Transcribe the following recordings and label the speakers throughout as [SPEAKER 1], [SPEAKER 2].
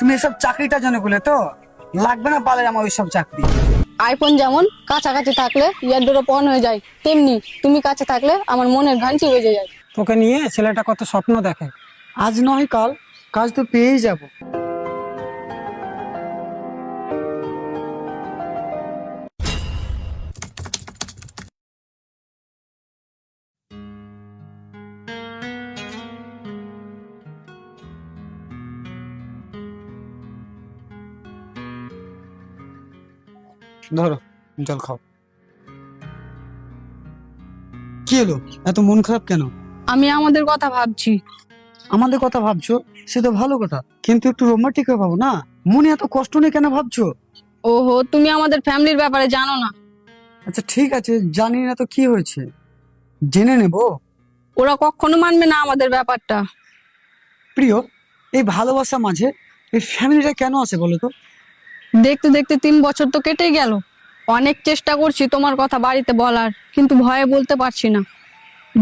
[SPEAKER 1] তুমি এসব চাকরিটা জন্য বলে তো? লাগবে না পালে আমার ওইসব চাকরি।
[SPEAKER 2] আইফোন যেমন কাছাকাছি থাকলে ইয়ারডোরও পন হয়ে যায়। তেমনি তুমি কাছে থাকলে আমার মনের ঘাঞ্চি বেজে যায়।
[SPEAKER 3] তোকে নিয়ে ছেলেটা কত স্বপ্ন দেখে।
[SPEAKER 1] আজ নয় কাল কাজ তো পেয়েই যাব। ধরো জল খাও। কি হলো? এত মন খারাপ কেন?
[SPEAKER 2] আমি আমাদের কথা ভাবছি।
[SPEAKER 1] আমাদের কথা ভাবছ? সে তো ভালো কথা। কিন্তু একটু রোমান্টিক ভাবো না? মনে এত কষ্ট নেই কেন ভাবছ?
[SPEAKER 2] ওহো তুমি আমাদের ফ্যামিলির ব্যাপারে জানো না।
[SPEAKER 1] আচ্ছা ঠিক আছে জানি না তো কি হয়েছে। জেনে নেব।
[SPEAKER 2] ওরা কখনো মানবে না আমাদের ব্যাপারটা।
[SPEAKER 1] প্রিয় এই ভালোবাসা মাঝে এই ফ্যামিলিটা কেন আছে বলো তো?
[SPEAKER 2] দেখতে দেখতে তিন বছর তো কেটে গেল। অনেক চেষ্টা করছি তোমার কথা বাড়িতে বলার, কিন্তু ভয়ে বলতে পারছি না।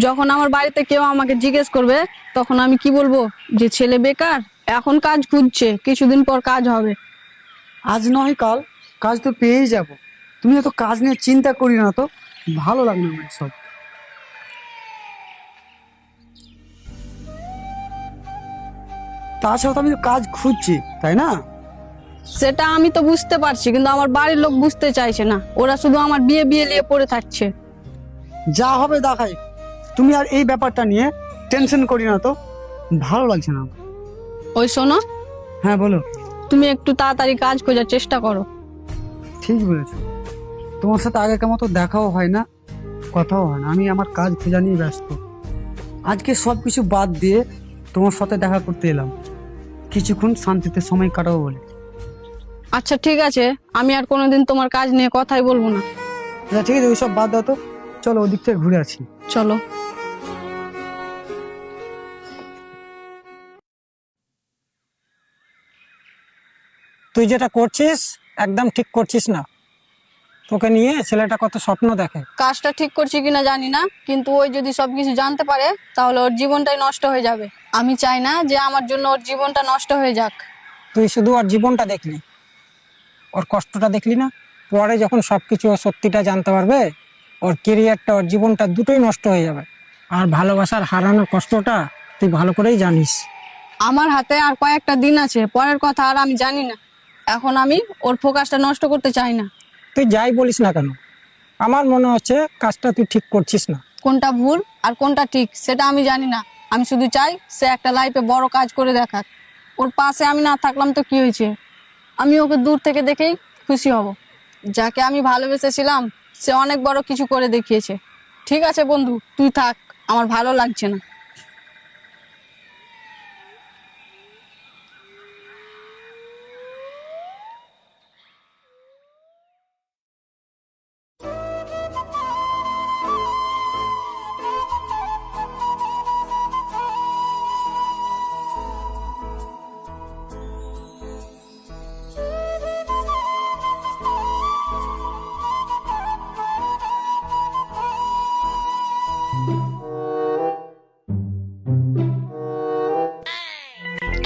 [SPEAKER 2] যখন আমার বাড়িতে কেউ আমাকে জিজ্ঞেস করবে, তখন আমি কি বলব? যে ছেলে বেকার, এখন কাজ খুঁজছে, কিছুদিন পর কাজ হবে।
[SPEAKER 1] আজ নয় কাল, কাজ তো পেয়েই যাব। তুমি এত কাজ নিয়ে চিন্তা করি না তো, ভালো লাগে না আমার সব। তাছাড়া তো আমি তো কাজ খুঁজছি, তাই না?
[SPEAKER 2] সেটা আমি তো বুঝতে পারছি কিন্তু আমার বাড়ির লোক বুঝতে চাইছে না। ওরা শুধু আমার বিয়ে বিয়ে নিয়ে পড়ে থাকছে।
[SPEAKER 1] যা হবে দেখাই। তুমি আর এই ব্যাপারটা নিয়ে টেনশন করি না তো। ভালো লাগছে না।
[SPEAKER 2] ওই শোনো।
[SPEAKER 1] হ্যাঁ বলো।
[SPEAKER 2] তুমি একটু তাড়াতাড়ি কাজ খোঁজার চেষ্টা করো।
[SPEAKER 1] ঠিক বলেছ। তোমার সাথে আগেকার মতো দেখাও হয় না কথাও হয় না। আমি আমার কাজ খোঁজা নিয়ে ব্যস্ত। আজকে সব কিছু বাদ দিয়ে তোমার সাথে দেখা করতে এলাম। কিছুক্ষণ শান্তিতে সময় কাটাবো বলে।
[SPEAKER 2] আচ্ছা ঠিক আছে। আমি আর কোনোদিন তোমার কাজ নিয়ে কথাই বলব না।
[SPEAKER 1] আচ্ছা ঠিক আছে ওইসব বাদ দাও তো। চলো ওদিক থেকে ঘুরে আসি।
[SPEAKER 2] চলো।
[SPEAKER 3] তুই যেটা করছিস একদম ঠিক করছিস না। তোকে নিয়ে ছেলেটা কত স্বপ্ন দেখে।
[SPEAKER 2] কাজটা ঠিক করছি কিনা জানি না কিন্তু ওই যদি সবকিছু জানতে পারে তাহলে ওর জীবনটাই নষ্ট হয়ে যাবে। আমি চাই না যে আমার জন্য ওর জীবনটা নষ্ট হয়ে যাক।
[SPEAKER 3] তুই শুধু ওর জীবনটা দেখলি। ওর কষ্টটা দেখলি না? পরে যখন সবকিছু ওর সত্যিটা জানতে পারবে ওর কেরিয়ারটা ওর জীবনটা দুটোই নষ্ট হয়ে যাবে। আর ভালোবাসার হারানোর কষ্টটা তুই ভালো করেই জানিস।
[SPEAKER 2] আমার হাতে আর কয়েকটা দিন আছে পরের কথা আর আমি জানি না। এখন আমি ওর ফোকাসটা নষ্ট করতে চাই না।
[SPEAKER 3] তুই যাই বলিস না কেন? আমার মনে হচ্ছে কাজটা তুই ঠিক করছিস না।
[SPEAKER 2] কোনটা ভুল আর কোনটা ঠিক সেটা আমি জানি না। আমি শুধু চাই সে একটা লাইফে বড় কাজ করে দেখাক। ওর পাশে আমি না থাকলাম তো কি হয়েছে? আমি ওকে দূর থেকে দেখেই খুশি হব। যাকে আমি ভালোবেসেছিলাম, সে অনেক বড় কিছু করে দেখিয়েছে। ঠিক আছে বন্ধু, তুই থাক, আমার ভালো লাগছে না।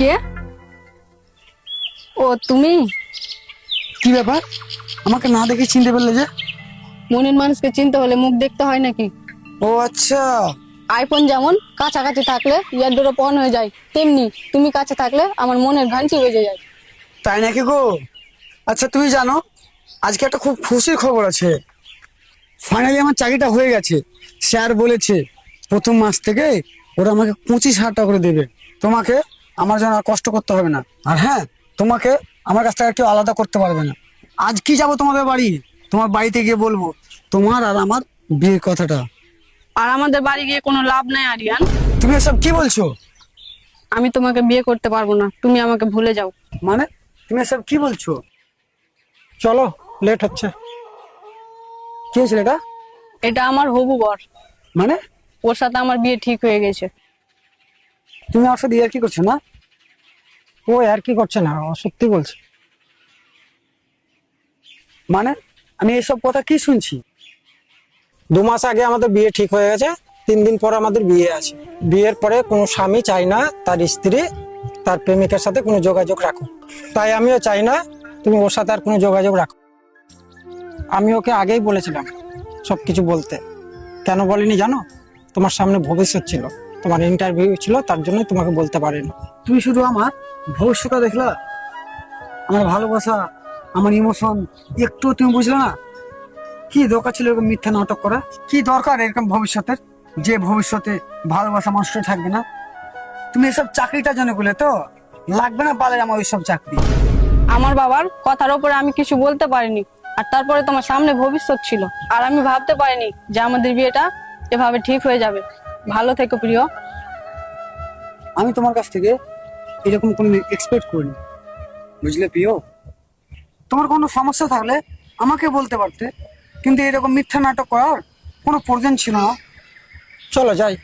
[SPEAKER 2] কে? ও তুমি?
[SPEAKER 1] কি ব্যাপার? আমাকে না দেখে চিনতে পারলে যে?
[SPEAKER 2] মনের মানুষকে চিনতে হলে মুখ দেখতে হয় নাকি?
[SPEAKER 1] ও আচ্ছা।
[SPEAKER 2] আইফোন যেমন কাছাকাছি থাকলে ইয়ারডোরও পন হয়ে যায় তেমনি তুমি কাছে থাকলে আমার মনের ঘাঞ্চি বেজে যায়।
[SPEAKER 1] তাই নাকি গো? আচ্ছা তুমি জানো আজকে একটা খুব খুশির খবর আছে। ফাইনালি আমার চাকরিটা হয়ে গেছে। স্যার বলেছে প্রথম মাস থেকে ওরা আমাকে পঁচিশ হাজার টাকা করে দেবে। তোমাকে আমার জন্য আর কষ্ট করতে হবে না। আর হ্যাঁ তোমাকে আমার কাছ থেকে আর কেউ আলাদা করতে পারবে না। আজ কি যাব তোমাদের বাড়ি? তোমার বাড়িতে গিয়ে বলব। তোমার আর আমার বিয়ের কথাটা।
[SPEAKER 2] আর আমাদের বাড়ি গিয়ে কোনো লাভ নাই আরিয়ান।
[SPEAKER 1] তুমি এসব কি বলছো?
[SPEAKER 2] আমি তোমাকে বিয়ে করতে পারব না। তুমি আমাকে ভুলে যাও।
[SPEAKER 1] মানে? তুমি এসব কি বলছো?
[SPEAKER 3] চলো লেট হচ্ছে।
[SPEAKER 1] কি এটা
[SPEAKER 2] এটা আমার হবু বর।
[SPEAKER 1] মানে?
[SPEAKER 2] ওর সাথে আমার বিয়ে ঠিক হয়ে গেছে।
[SPEAKER 1] তুমি আমার সাথে ইয়ার কি করছ না?
[SPEAKER 3] ও আর কি করছে না, ও সত্যি বলছে।
[SPEAKER 1] মানে আমি এসব কথা কি শুনছি?
[SPEAKER 3] দু মাস আগে আমাদের বিয়ে ঠিক হয়ে গেছে, তিন দিন পর আমাদের বিয়ে আছে। বিয়ের পরে কোনো স্বামী চায় না, তার স্ত্রী, তার প্রেমিকের সাথে কোনো যোগাযোগ রাখো। তাই আমিও চাই না তুমি ওর সাথে আর কোনো যোগাযোগ রাখো। আমি ওকে আগেই বলেছিলাম সব কিছু বলতে। কেন বলিনি জানো? তোমার সামনে ভবিষ্যৎ ছিল। তোমার ইন্টারভিউ ছিল তার জন্য তোমাকে বলতে পারিনি।
[SPEAKER 1] তুমি শুধু আমার ভবিষ্যৎটা দেখলা? আমার ভালোবাসা আমার ইমোশন একটু তুমি বুঝলে না? কি দরকার ছিল এরকম মিথ্যা নাটক করা? কি দরকার এরকম ভবিষ্যতের? যে ভবিষ্যতে ভালোবাসা মানুষটা থাকবে না? তুমি এসব চাকরিটা জন্য বলে তো? লাগবে না পালে আমার ওইসব চাকরি?
[SPEAKER 2] আমার বাবার কথার উপরে আমি কিছু বলতে পারিনি আর তারপরে তোমার সামনে ভবিষ্যৎ ছিল। আর আমি ভাবতে পারিনি যে আমাদের বিয়েটা এভাবে ঠিক হয়ে যাবে। ভালো থেকো প্রিয়।
[SPEAKER 1] আমি তোমার কাছ থেকে এরকম কোনো এক্সপেক্ট করিনি। বুঝলে প্রিয়? তোমার কোনো সমস্যা থাকলে আমাকে বলতে পারতে কিন্তু এরকম মিথ্যা নাটক করার কোনো প্রয়োজন ছিল না।
[SPEAKER 3] চলো যাই।